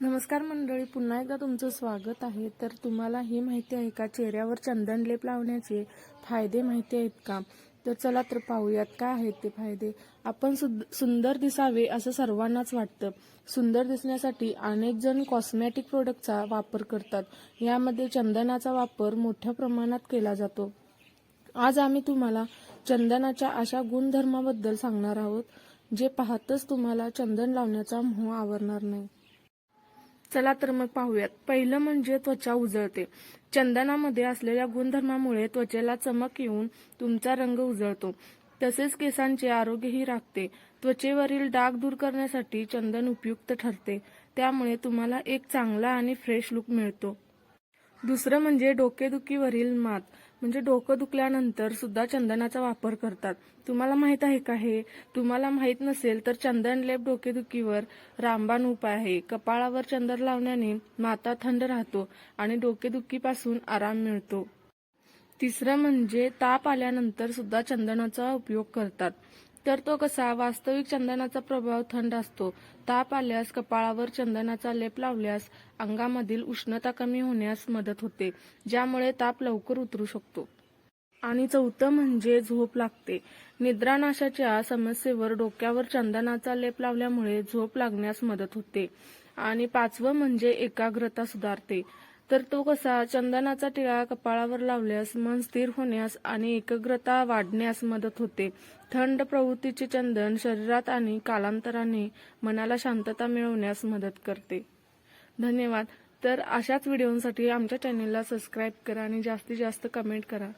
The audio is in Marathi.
नमस्कार मंडळी पुन्हा एकदा तुमचं स्वागत आहे. तर तुम्हाला ही माहिती आहे का? चेहऱ्यावर चंदन लेप लावण्याचे फायदे माहिती आहेत का? तर चला तर पाहूयात काय आहेत ते फायदे. आपण सुंदर दिसावे असं सर्वांनाच वाटतं. सुंदर दिसण्यासाठी अनेक जण कॉस्मॅटिक प्रोडक्टचा वापर करतात. यामध्ये चंदनाचा वापर मोठ्या प्रमाणात केला जातो. आज आम्ही तुम्हाला चंदनाच्या अशा गुणधर्माबद्दल सांगणार आहोत जे पाहतच तुम्हाला चंदन लावण्याचा मोह आवरणार नाही. चला तर मग पाहूयात. पहिलं म्हणजे त्वचा उजळते. चंदनामध्ये असलेल्या गुणधर्मामुळे त्वचेला चमक येऊन तुमचा रंग उजळतो. तसेच केसांचे आरोग्यही राखते. त्वचेवरील डाग दूर करण्यासाठी चंदन उपयुक्त ठरते. त्यामुळे तुम्हाला एक चांगला आणि फ्रेश लुक मिळतो. दुसरं म्हणजे डोकेदुखीवरील मात. म्हणजे डोकं दुखल्यानंतर सुद्धा चंदनाचा वापर करतात. तुम्हाला माहीत आहे का हे? तुम्हाला माहीत नसेल तर चंदन लेप डोकेदुखीवर रामबाण उपाय आहे. कपाळावर चंदन लावण्याने माता थंड राहतो आणि डोकेदुखीपासून आराम मिळतो. तिसरं म्हणजे ताप आल्यानंतर सुद्धा चंदनाचा उपयोग करतात. तर तो कसा वास्तविक चंदनाचा प्रभाव थंड असतो. ताप आल्यास कपाळावर चंदनाचा लेप लावल्यास अंगामधील उष्णता कमी होण्यास मदत होते ज्यामुळे ताप लवकर उतरू शकतो. आणि चौथं म्हणजे झोप लागते. निद्रानाशाच्या समस्येवर डोक्यावर चंदनाचा लेप लावल्यामुळे झोप लागण्यास मदत होते. आणि पाचवं म्हणजे एकाग्रता सुधारते. तर तो कसा चंदनाचा टिळा कपाळावर लावल्यास मन स्थिर होण्यास आणि एकाग्रता वाढण्यास मदत होते. थंड प्रवृत्तीचे चंदन शरीरात आणि कालांतराने मनाला शांतता मिळवण्यास मदत करते. धन्यवाद. तर अशाच व्हिडिओसाठी आमच्या चॅनेलला सबस्क्राईब करा आणि जास्तीत जास्त कमेंट करा.